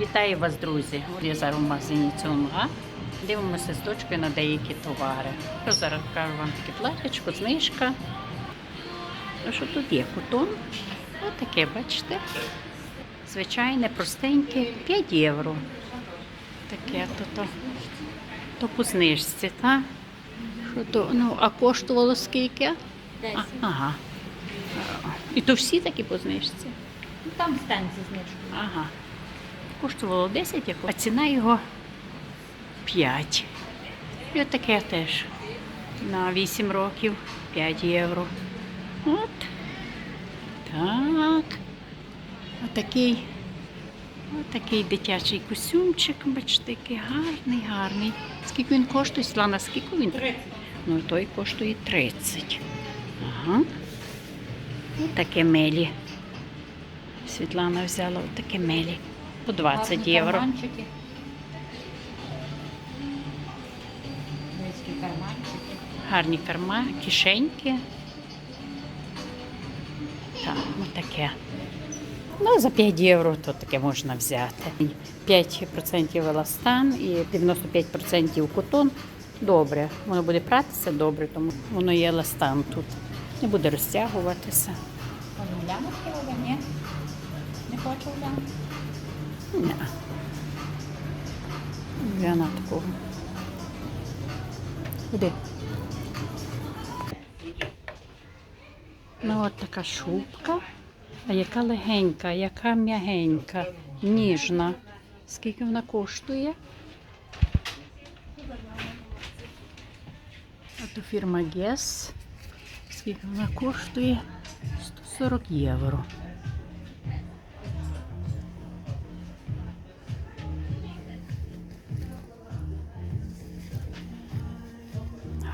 Вітаю вас, друзі! Я зараз в магазині Цунга. Дивимося з дочкою на деякі товари. Що зараз покажу вам таке платячко, знижка. Ну, що тут є? Кутон. Ось таке, бачите? Звичайне, простеньке, 5 євро. Таке то, то, то по знижці, так? Що то, ну, а коштувало скільки? А, ага. І то всі такі по знижці? Ну, Там стенд зі знижкою. Ага. Коштувало 10, а ціна його 5. І от таке теж. На 8 років 5 євро. От. Так. Отакий. Отакий дитячий костюмчик, бачите, який гарний, гарний. Скільки він коштує? Світлана, скільки він? 30. Ну, той коштує 30. Ага. Ось таке мелі. Світлана взяла таке мелі. По 20 євро. Карманчики. Карманчики. Гарні карма, кишеньки. Так, ну таке. Ну, за 5 євро то таке можна взяти. 5% еластан і 95% котон. Добре. Воно буде пратися добре, тому воно є еластан тут. Не буде розтягуватися. Глянути ні? Не хочу глянути. Ні. Вона такого. Куди? Ну, от така шубка. А яка легенька, яка м'ягенька, ніжна. Скільки вона коштує? А то фірма Guess. Скільки вона коштує? 140 євро.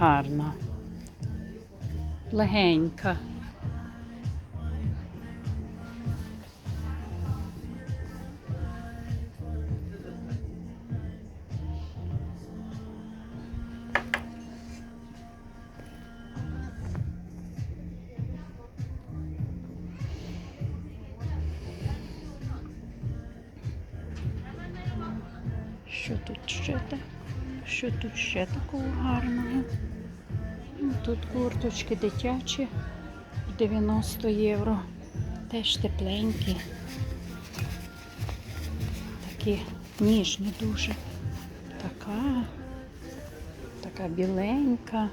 Гарна. Легенька. Що тут так? Що тут ще такого гарного? Ну, Тут курточки дитячі 90 євро. Теж тепленькі. Такі ніжні дуже. Така, така біленька.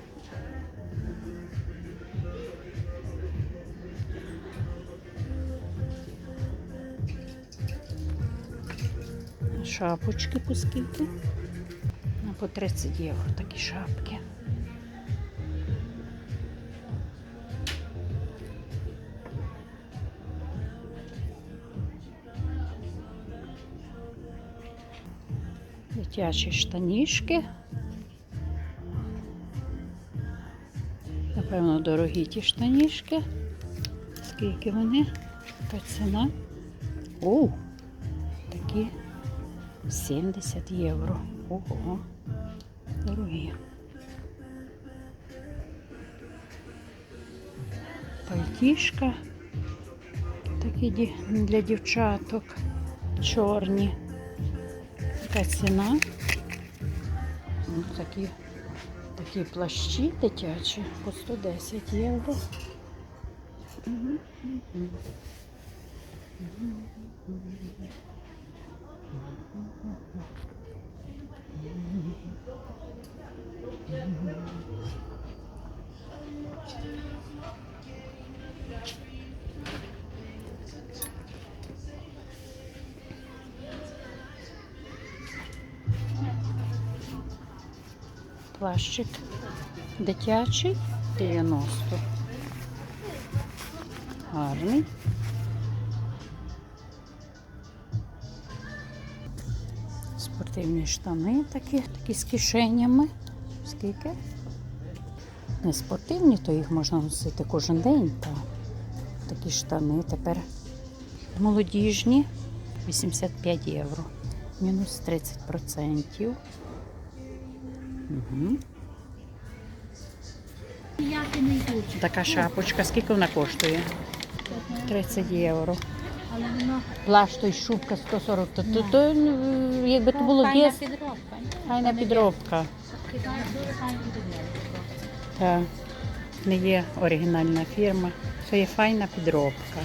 Шапочки по скільки? Ну, по 30 євро такі шапки. Дитячі штанішки. Напевно, дорогі ті штанішки. Скільки вони? Яка ціна? О, такі 70 євро. Ого, дорогі. Пальтішка. Такі для дівчаток. Чорні. Яка ціна? Ну, такі, такі плащі дитячі по 110 євро. Мгм. Плащик дитячий 90. Гарний. Спортивні штани такі, такі з кишенями. Скільки? Не спортивні, то їх можна носити кожен день. Та такі штани тепер молодіжні 85 євро. Мінус 30%. Угу. Така шапочка, скільки вона коштує? 30 євро. Плащ той шубка 140, то, то, то ну, якби то було ні? файна підробка. Кидають дуже файна підробка. Та не є оригінальна фірма, це є файна підробка.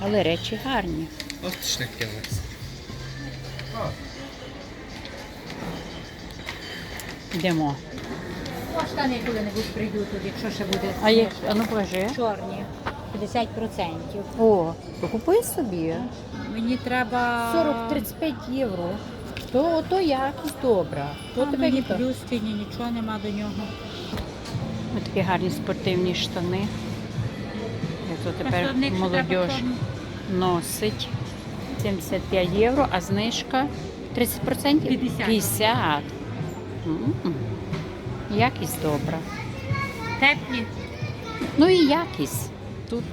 Але речі гарні. От шнекелець. Йдемо. О, штани коли-небудь прийдуть тут, якщо ще буде. А як, а ну покажи. Чорні. 50%. О, то купи собі. Мені треба 40-35 євро. То, то якість добра. То То тебе мені ніхто. плюс ні, нічого нема до нього. Ось такі гарні спортивні штани. То тепер молодь носить. 75 євро, а знижка 30%? 50. 50. М. Якість добра. Теплі. Ну і якість. Тут,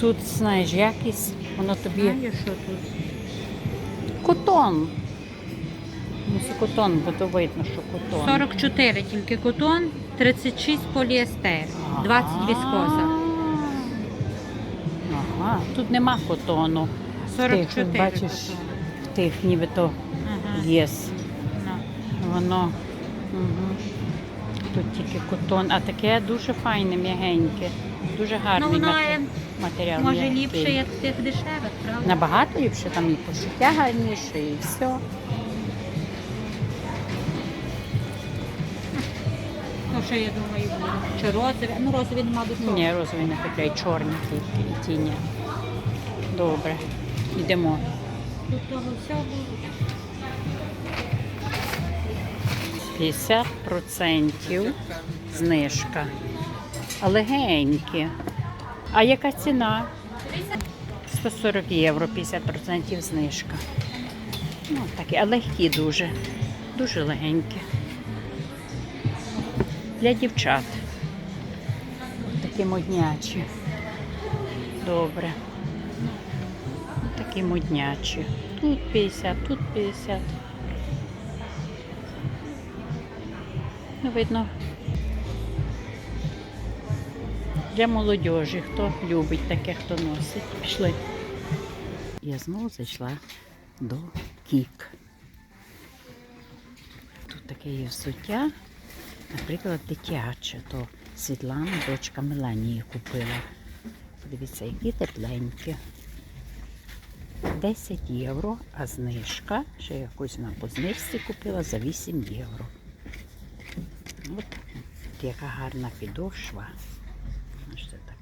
тут знаєш, якість, воно тобі Знаю, що тут. котон. Мусі котон, бо то видно, що котон. 44 тільки котон, 36 поліестер, 20 віскоза. Ага, тут нема котону. В тих, 44 бачиш, котон. в тих нібито Ага. єс. Ну. Воно. Угу. Тут тільки котон, а таке дуже файне, м'ягеньке. Дуже Ну, гарний мат- е, матеріал. може ліпше, як тих дешевих, правда? Набагато ліпше, там і пошиття гарніше, і все. Ну, що я думаю, буде. Чи розові? Ну, розові нема до чого. Ні, розовий не купляй, чорні тільки тіні. Добре, йдемо. Тут того всього. 50% знижка. Легенькі. А яка ціна? 140 євро, 50% знижка. Ну, такі, а легкі дуже. Дуже легенькі. Для дівчат. Такі моднячі. Добре. Такі моднячі. Тут 50, тут 50. Ну, видно. Для молодіжі, хто любить таке, хто носить. Пішли. Я знову зайшла до Кік. Тут таке є взуття, наприклад, дитяче, то Світлана, дочка Меланії купила. Подивіться, які тепленькі. 10 євро, а знижка, ще якусь вона по знижці купила за 8 євро. От яка гарна підошва.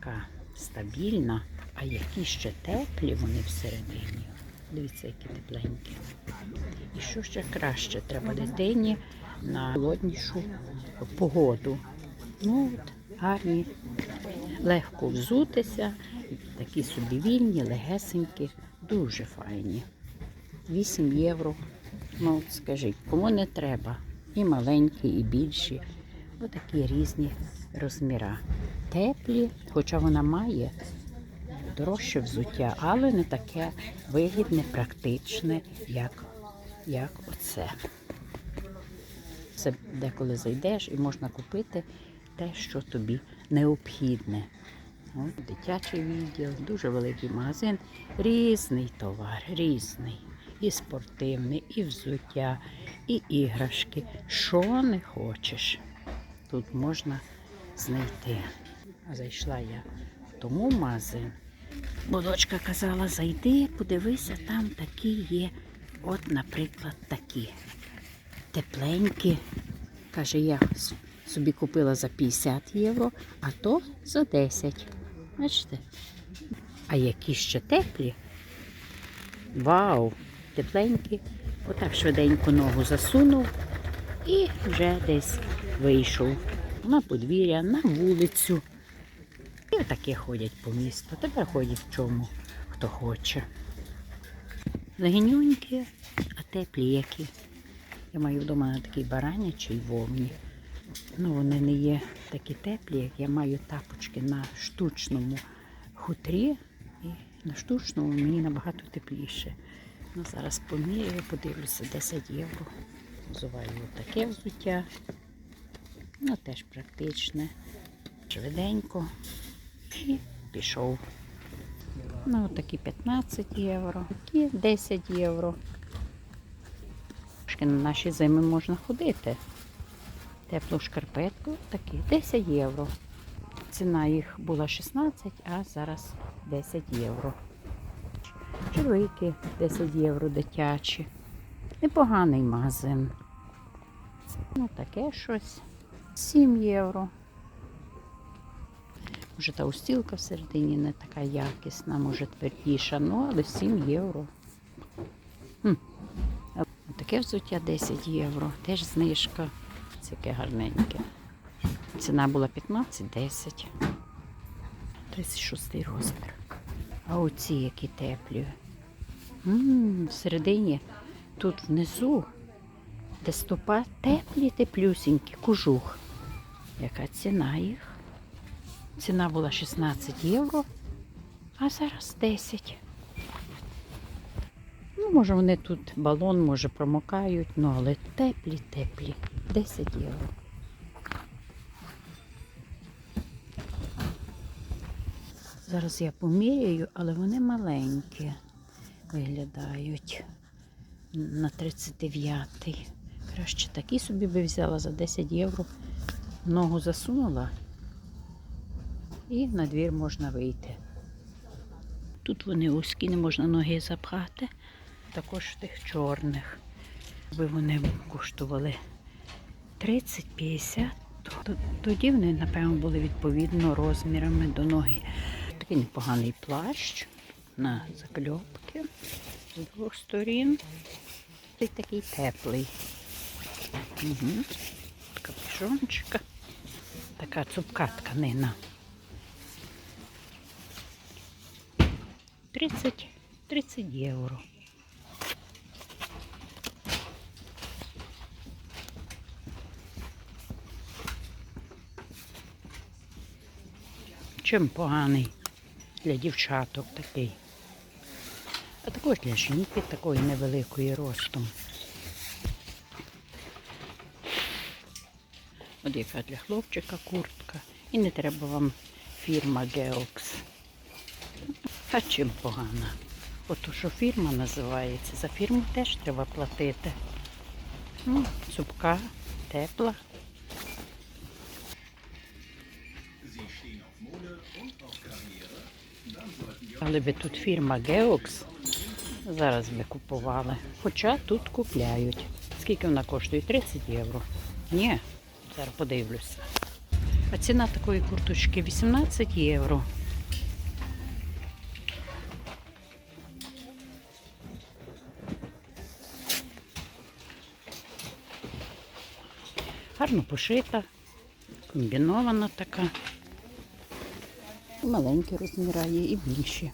Така стабільна, а які ще теплі вони всередині. Дивіться, які тепленькі. І що ще краще, треба дитині на холоднішу погоду. Ну, от, гарні, легко взутися, такі собі вільні, легесенькі, дуже файні. 8 євро. Ну, скажіть, кому не треба? І маленькі, і більші. Отакі різні розміри. Теплі, хоча вона має дорожче взуття, але не таке вигідне, практичне, як, як оце. Це деколи зайдеш і можна купити те, що тобі необхідне. От, дитячий відділ, дуже великий магазин, різний товар, різний. І спортивний, і взуття, і іграшки. Що не хочеш, тут можна знайти. Зайшла я в тому магазин. Бо дочка казала, зайди, подивися, там такі є. От, наприклад, такі. Тепленькі. Каже, я собі купила за 50 євро, а то за 10. Бачите? А які ще теплі? Вау! Тепленькі. Отак швиденько ногу засунув і вже десь вийшов на подвір'я, на вулицю. І отакі ходять по місту. Тепер ходять в чому, хто хоче. Легеньонькі, а теплі які. Я маю вдома на такій баранячій вовні. Ну, вони не є такі теплі, як я маю тапочки на штучному хутрі. І на штучному мені набагато тепліше. Ну, зараз поміряю, подивлюся, 10 євро. Взуваю таке взуття. Ну, теж практичне. Швиденько. І пішов. Ну, такі 15 євро, такі 10 євро. Трошки на наші зими можна ходити. Теплу шкарпетку такі 10 євро. Ціна їх була 16, а зараз 10 євро. Червики 10 євро дитячі. Непоганий магазин. Ну, таке щось. 7 євро. Може та устілка всередині не така якісна, може твердіша, ну але 7 євро. Хм. Таке взуття 10 євро, теж знижка. Це яке гарненьке. Ціна була 15-10. 36 розмір. А оці які теплі. М, Всередині, тут внизу, де стопа теплі, теплюсінькі, кожух. Яка ціна їх? Ціна була 16 євро, а зараз 10. Ну, може, вони тут балон, може, промокають, ну, але теплі, теплі. 10 євро. Зараз я поміряю, але вони маленькі виглядають на 39-й. Краще такі собі би взяла за 10 євро. Ногу засунула і на двір можна вийти. Тут вони вузькі, не можна ноги запхати. Також тих чорних. Аби вони коштували 30-50, то тоді вони, напевно, були відповідно розмірами до ноги. Такий непоганий плащ на закльопки з двох сторін. І такий теплий. Угу. Капюшончика. Така цупка тканина. 30, 30 євро. Чим поганий для дівчаток такий. А також для жінки такої невеликої ростом. От яка для хлопчика куртка. І не треба вам фірма Geox. А чим погана? Ото що фірма називається, за фірму теж треба платити. Ну, цупка, тепла. Але би тут фірма Geox зараз би купували. Хоча тут купляють. Скільки вона коштує? 30 євро. Ні, зараз подивлюся. А ціна такої курточки 18 євро. Гарно пошита, комбінована така. Маленькі розміри є, і більші.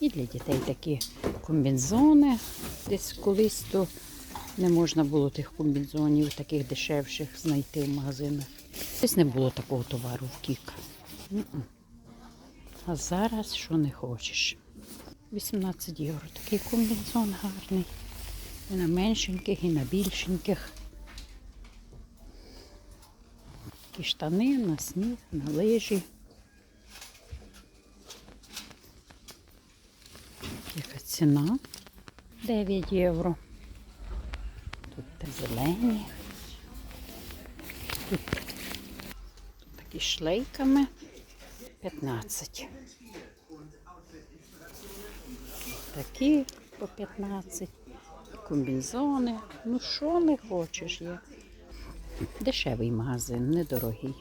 І для дітей такі комбінзони. Десь колись то не можна було тих комбінзонів, таких дешевших знайти в магазинах. Десь не було такого товару в кік. А зараз що не хочеш. 18 євро. Такий комбінзон гарний. І на меншеньких, і на більшеньких. Такі штани на сніг, на лижі. Яка ціна? 9 євро. Тут те зелені. Тут, такі шлейками 15. Такі по 15. Комбінзони. Ну що не хочеш є? Дешевий магазин, недорогий.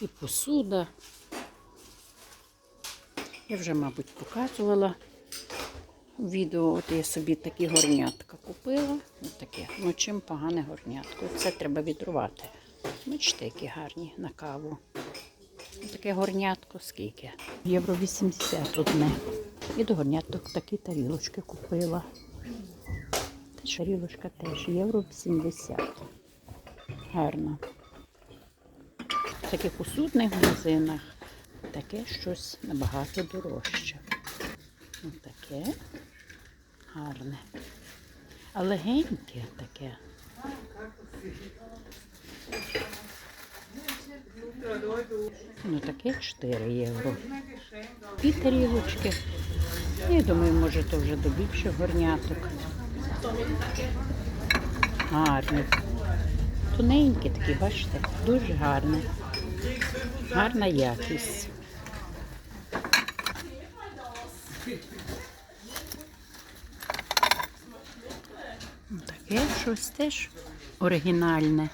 І посуда. Я вже, мабуть, показувала відео. От я собі такі горнятка купила. Ось таке. Ну чим погане горнятко. Це треба відрувати. Бачите, які гарні на каву. Таке горнятко скільки? Євро 80 одне. І до горняток такі тарілочки купила. Та тарілочка теж євро 80. Гарно. В таких посудних магазинах таке щось набагато дорожче. Ось таке гарне. А легеньке таке. Ну таке 4 євро. І тарілочки. Я думаю, може то вже до більших горняток. Гарні. Тоненькі такі, бачите, дуже гарні. Гарна якість. Таке щось теж оригінальне.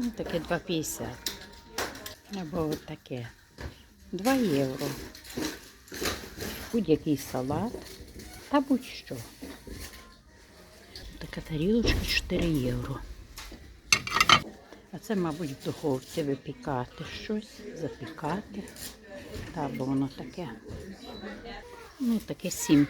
Ну, таке 2,50. Або от таке. 2 євро. Будь-який салат та будь-що. Така тарілочка 4 євро. А це, мабуть, в духовці випікати щось, запікати. Та, бо воно таке. Ну, таке 7.